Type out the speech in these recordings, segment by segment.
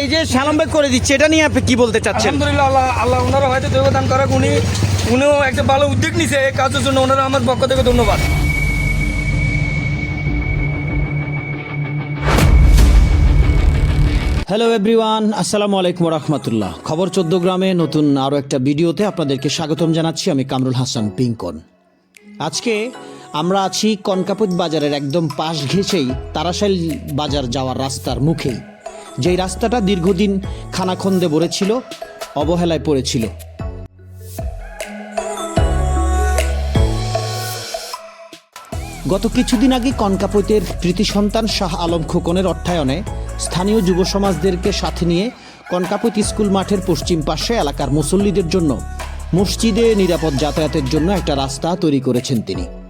এই যে সালাম ভাই করে দিচ্ছে এটা নিয়ে আপনি কি বলতে চাচ্ছেন? আলহামদুলিল্লাহ আল্লাহ আল্লাহ ওনারা হয়তো যোগদান করে উনি উনিও একটা ভালো উদ্যোগ নিছে এই কাজের জন্য ওনারা আমার পক্ষ থেকে ধন্যবাদ। হ্যালো এভরিওয়ান আসসালামু আলাইকুম রহমতুল্লাহ খবর চোদ্দ গ্রামে নতুন আরও একটা ভিডিওতে আপনাদেরকে স্বাগতম জানাচ্ছি আমি কামরুল হাসান পিঙ্কন। আজকে আমরা আছি কনকাপুত বাজারের একদম পাশ ঘেঁষেই তারাশাইল বাজার যাওয়ার রাস্তার মুখেই। যেই রাস্তাটা দীর্ঘদিন খানাখন্দে ভরেছিল, অবহেলায় পড়েছিল। গত কিছুদিন আগে কনকাপৈতের কৃতি সন্তান শাহ আলম খোকনের অর্থায়নে স্থানীয় যুব সমাজদেরকে সাথে নিয়ে কনকাপৈত স্কুল মাঠের পশ্চিম পাশে এলাকার মুসল্লিদের জন্য মসজিদে নিরাপদ যাতায়াতের জন্য একটা রাস্তা তৈরি করেছেন তিনি।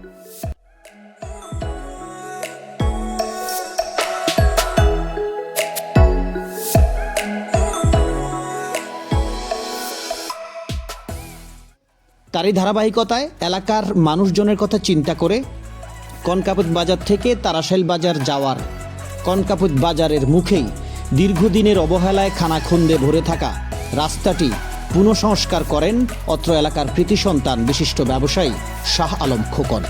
তারই ধারাবাহিকতায় এলাকার মানুষজনের কথা চিন্তা করে কনকাপুত বাজার থেকে তারাশাইল বাজার যাওয়ার। কনকাপুত বাজারের মুখেই দীর্ঘদিনের অবহেলায় খানাখন্দে ভরে থাকা রাস্তাটি পুনঃসংস্কার করেন অত্র এলাকার প্রীতি সন্তান বিশিষ্ট ব্যবসায়ী শাহ আলম খোকন।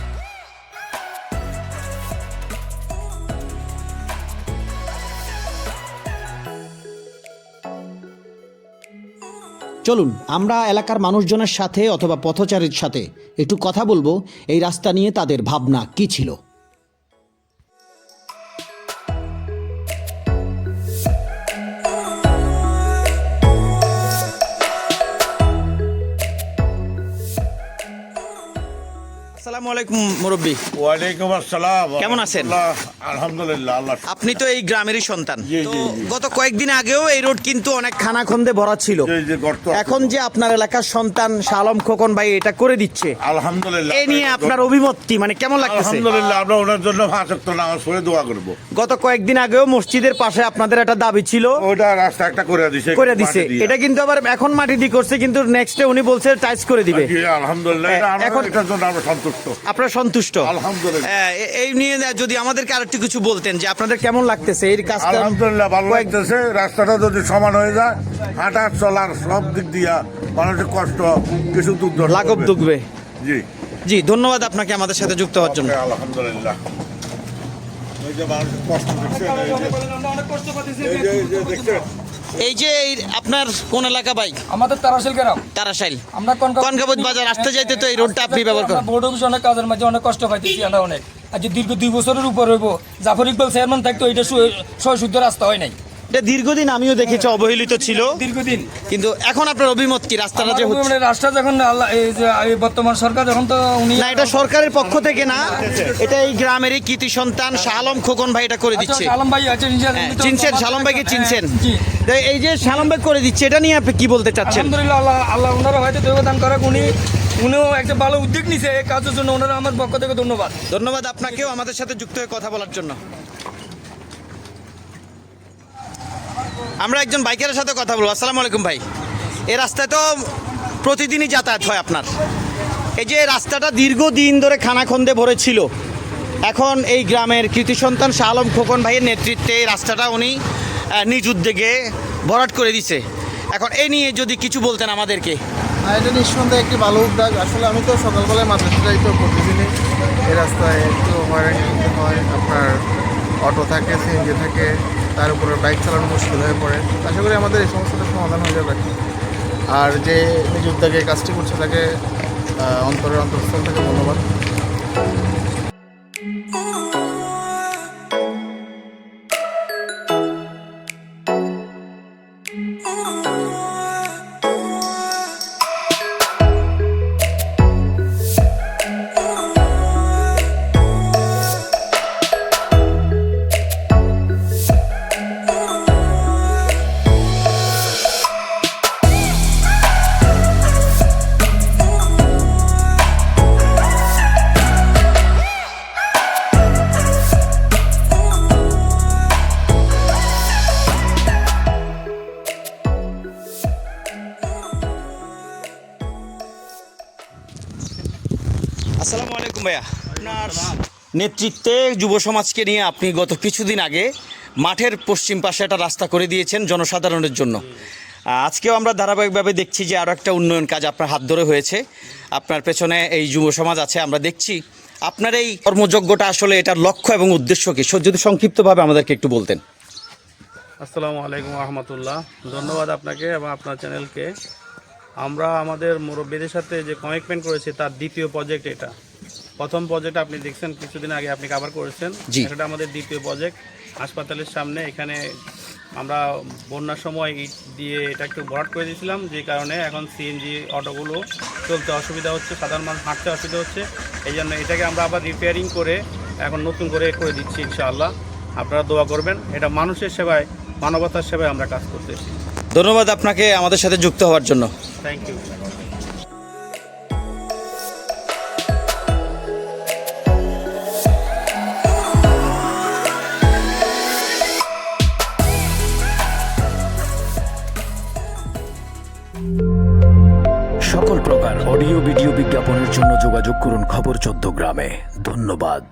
চলুন, আমরা এলাকার মানুষজনের সাথে অথবা পথচারীর সাথে একটু কথা বলব। এই রাস্তা নিয়ে তাদের ভাবনা কি ছিল? আসসালামু আলাইকুম মুরব্বী। ওয়ালাইকুম আসসালাম। কেমন আছেন? আলহামদুলিল্লাহ, আল্লাহ আপনি তো এই গ্রামেরই সন্তান। তো। গত কয়েকদিন আগেও এই রোড কিন্তু অনেক খানাখন্দে ভরা ছিল। এখন যে আপনার এলাকার সন্তান শালম খোকন ভাই এটা করে দিচ্ছে আলহামদুলিল্লাহ এই নিয়ে আপনার অভিমত কি মানে কেমন লাগতেছে? আলহামদুলিল্লাহ আমরা ওনার জন্য ভাষাক্ত নামাজ পড়ে দোয়া করব গত কয়েকদিন আগেও মসজিদের পাশে আপনাদের একটা দাবি ছিল। ওটা রাস্তা একটা করে দিছে করে দিছে। এটা কিন্তু আবার এখন মাটি দিয়ে করছে কিন্তু নেক্সটে উনি বলছে টাইস করে দিবে। আলহামদুলিল্লাহ এখন- এটার জন্য আমরা সন্তুষ্ট। আপনারা সন্তুষ্ট? আলহামদুলিল্লাহ। হ্যাঁ, এ- এই নিয়ে যদি আমাদেরকে আরেকটু কিছু বলতেন যে আপনাদের কেমন লাগতেছে এই কাজটা? আলহামদুলিল্লাহ ভালো লাগতেছে। রাস্তাটা যদি সমান হয়ে যায় হাঁটা চলার সব দিক দিয়া মানুষের কষ্ট কিছু দুঃখ লাগব লাঘব দুগবে জি। জি ধন্যবাদ আপনাকে আমাদের সাথে যুক্ত হওয়ার জন্য। আলহামদুলিল্লাহ। যে মানুষের কষ্ট দেখছেন এই যে- এই দেখছেন? যে আপনার কোন এলাকা বাইক আমাদের তারাশাইল গ্রাম। তারাশাইল আমরা কনকাবত বাজার আসতে যাইতে তো এই রোডটা আপনি ব্যবহার করেন। বোর্ড অফিস অনেক কাজের মাঝে অনেক কষ্ট পাইতেছি আমরা অনেক। আজ যে দীর্ঘ দুই বছরের উপর হইব জাফর ইকবাল চেয়ারম্যান থাকতো এটা সয় শুদ্ধ রাস্তা হয় নাই। এটা দীর্ঘদিন আমিও দেখেছি অবহেলিত ছিল। দীর্ঘদিন। কিন্তু এখন আপনার অভিমত কি? রাস্তাটা যে হচ্ছে রাস্তা যখন বর্তমান সরকার যখন তো উনি না এটা সরকারের পক্ষ থেকে না। এটা এই গ্রামেরই কৃতি সন্তান শাহ আলম খোকন ভাই এটা করে দিচ্ছে। আচ্ছা, আলম ভাই আছে হ্যাঁ, চিনছেন শালম ভাইকে চিনছেন। জি। এই যে শালম ভাই করে দিচ্ছে এটা নিয়ে আপনি কি বলতে চাচ্ছেন? আলহামদুলিল্লাহ আল্লাহ আল্লাহ ওনারা হয়তো যোগদান করে উনি উনিও একটা ভালো উদ্যোগ নিছে এই কাজের জন্য। ওনারা আমার পক্ষ থেকে ধন্যবাদ। ধন্যবাদ আপনাকেও আমাদের সাথে যুক্ত হয়ে কথা বলার জন্য। আমরা একজন বাইকারের সাথে কথা বলব। আসসালামু আলাইকুম ভাই। এই রাস্তায় তো প্রতিদিনই যাতায়াত হয় আপনার। এই যে রাস্তাটা দীর্ঘদিন ধরে খানাখন্দে ভরে ছিল। এখন এই গ্রামের কৃতি সন্তান শাহ আলম খোকন ভাইয়ের নেতৃত্বে এই রাস্তাটা উনি নিজ উদ্যোগে ভরাট করে দিছে। এখন এই নিয়ে যদি কিছু বলতেন আমাদেরকে। এটা নিঃসন্দেহে একটি ভালো উদ্যোগ। আসলে আমি তো সকালবেলায় মাদ্রাসা যাই তো প্রতিদিনই এই রাস্তায় একটু হয়রানি হয়। আপনার অটো থাকে, সিএনজি থাকে তার উপরে বাইক চালানো মুশকিল হয়ে পড়ে। আশা করি আমাদের এই সমস্যাটা সমাধান হয়ে যাবে। আর যে এই কাজটি করছে তাকে অন্তরের অন্তঃস্থল থেকে ধন্যবাদ। আসসালামু আলাইকুম ভাইয়া। আপনার নেতৃত্বে যুব সমাজকে নিয়ে আপনি গত কিছুদিন আগে মাঠের পশ্চিম পাশে একটা রাস্তা করে দিয়েছেন জনসাধারণের জন্য। আজকেও আমরা ধারাবাহিকভাবে দেখছি যে আরও একটা উন্নয়ন কাজ আপনার হাত ধরে হয়েছে। আপনার পেছনে এই যুব সমাজ আছে, আমরা দেখছি। আপনার এই কর্মযজ্ঞটা আসলে এটার লক্ষ্য এবং উদ্দেশ্য কি? যদি সংক্ষিপ্তভাবে আমাদেরকে একটু বলতেন। আসসালামু আলাইকুম রহমতুল্লাহ। ধন্যবাদ আপনাকে এবং আপনার চ্যানেলকে। আমরা আমাদের মুরব্বীদের সাথে যে কমিটমেন্ট করেছি তার দ্বিতীয় প্রজেক্ট এটা। প্রথম প্রজেক্ট আপনি দেখছেন কিছুদিন আগে আপনি কভার করেছেন। সেটা আমাদের দ্বিতীয় প্রজেক্ট হাসপাতালের সামনে এখানে আমরা বন্যার সময় ইট দিয়ে এটা একটু ভরাট করে দিয়েছিলাম যে কারণে এখন সিএনজি অটোগুলো চলতে অসুবিধা হচ্ছে সাধারণ মানুষ হাঁটতে অসুবিধা হচ্ছে। এই জন্য এটাকে আমরা আবার রিপেয়ারিং করে এখন নতুন করে করে দিচ্ছি ইনশাআল্লাহ। আপনারা দোয়া করবেন এটা মানুষের সেবায় মানবতার সেবায় আমরা কাজ করতেছি। ধন্যবাদ আপনাকে আমাদের সাথে যুক্ত হওয়ার জন্য। থ্যাংক ইউ সকল প্রকার অডিও ভিডিও বিজ্ঞাপনের জন্য যোগাযোগ করুন খবর চোদ্দ গ্রামে। ধন্যবাদ।